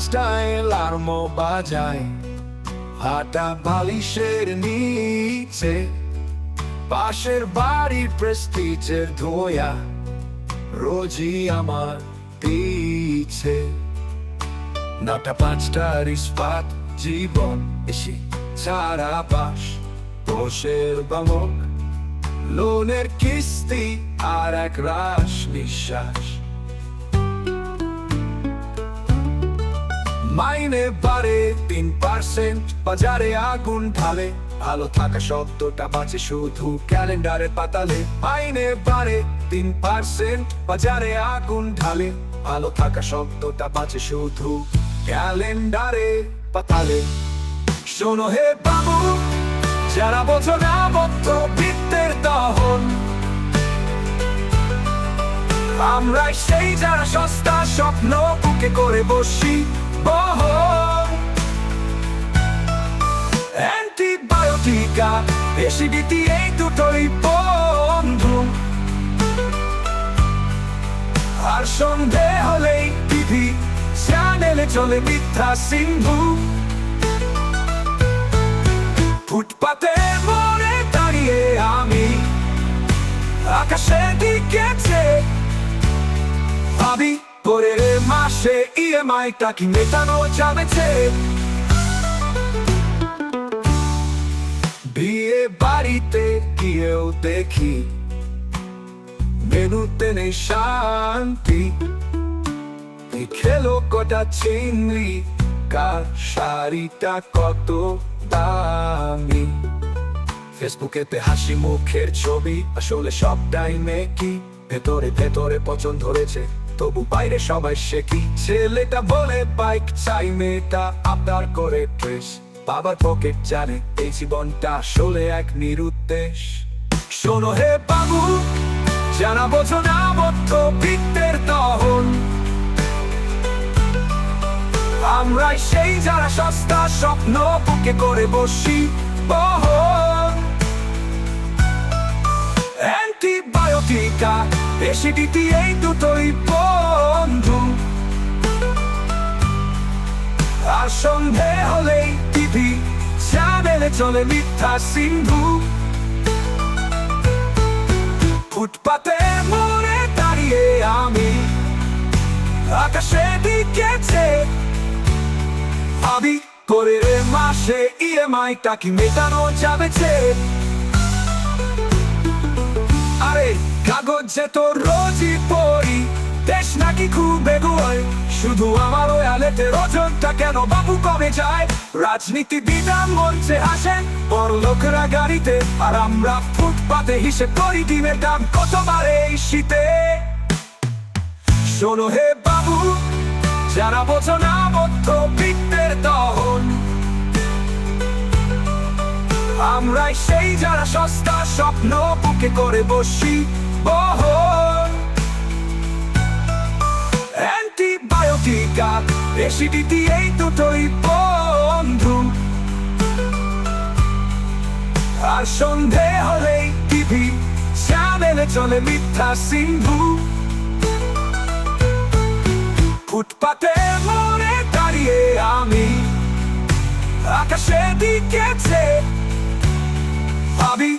Style আর মো বাজায়। হাটা বালিশের নিচে, পাশের বাড়ির প্রেস্টিজের ধোয়া। রোজই আমার পিছে। নটা পাঁচটার ইস্পাত জীবন এসে সারা পাশ বসের বামক লোনের কিস্তি আর এক রাশ নিঃশ্বাস। মাইনে বাড়ে তিন পার্সেন্ট। বাজারে আগুন ঢালে, ভালো থাকা শব্দটা বাঁচে শুধু ক্যালেন্ডারের পাতালে। মাইনে বাড়ে তিন পার্সেন্ট, বাজারে আগুন ঢালে, ভালো থাকা শব্দটা বাঁচে শুধু ক্যালেন্ডারে পাতালে। শোনো হে বাবু, যারা বোঝো না মধ্য বৃত্তের দহন, আমরাই সেই যারা সস্তা স্বপ্ন বুকে করে বসি। অ্যান্টিবায়োটিকা এসিডিটি এই দুটোই বন্ধু। আর সন্ধে হলেই টিভি চ্যানেলে চলে মিথ্যা সিন্ধু। ফুটপাতে মনে দাঁড়িয়ে আমি আকাশের দিকে ভাবি পরের মাসে ইএমআইটা কি মেটানো যাবে বিয়ে বাড়িতে গিয়েও দেখি মেনুতে নেই শান্তি খেলো কটা চিংড়ি কার শাড়িটা কত দামি ফেসবুকেতে হাসি মুখের ছবি আসলে সবটাই মেকি ভেতরে ভেতরে পছন্দ ধরেছে তবু বাইরে সবাই কি ছেলেটা বলে বাইক চাই মেয়েটা আবদার করে ড্রেস বাবার পকেট জানে এই জীবনটা আসলে এক নিরুদ্দেশ। শোনো হে বাবু, জানা বোঝো না মধ্য বৃত্তের দহন। আমরাই সেই যারা সস্তা স্বপ্ন বুকে করে বসি। বহন। অ্যান্টিবায়োটিকা এসিডিটি এই দুটোই বন্ধু। আর সন্ধে হলেই টিভি চ্যানেলে চলে মিথ্যা সিন্ধু। ফুটপাতে মনে দাঁড়িয়ে আমি আকাশে দিকে চেয়ে। ভাবি মাসে ইএমআইটা কি মেটানো যাবে আরে কাগজে তো রোজই পড়ি। দেশ নাকি খুব এগোয় শুধু আমার ওই আলেতে ওজনটা কেন বাবু কমে যায়? রাজনীতিবিদরা মঞ্চে আসেন বড় লোকেরা গাড়িতে। আর আমরা ফুটপাতে হিসেব করি ডিমের দাম কত বাড়ে এই শীতে। শোনো হে বাবু, যারা বোঝো না মধ্য বৃত্তের দহন। আমরাই সেই যারা সস্তা স্বপ্ন বুকে করে বসি। বহন অ্যান্টিবায়োটিকা এসিডিটি এই দুটোই বন্ধু। আর সন্ধে হলেই টিভি চ্যানেলে চলে মিথ্যা সিন্ধু। ফুটপাতে মনে দাঁড়িয়ে আমি আকাশের দিকে ভাবি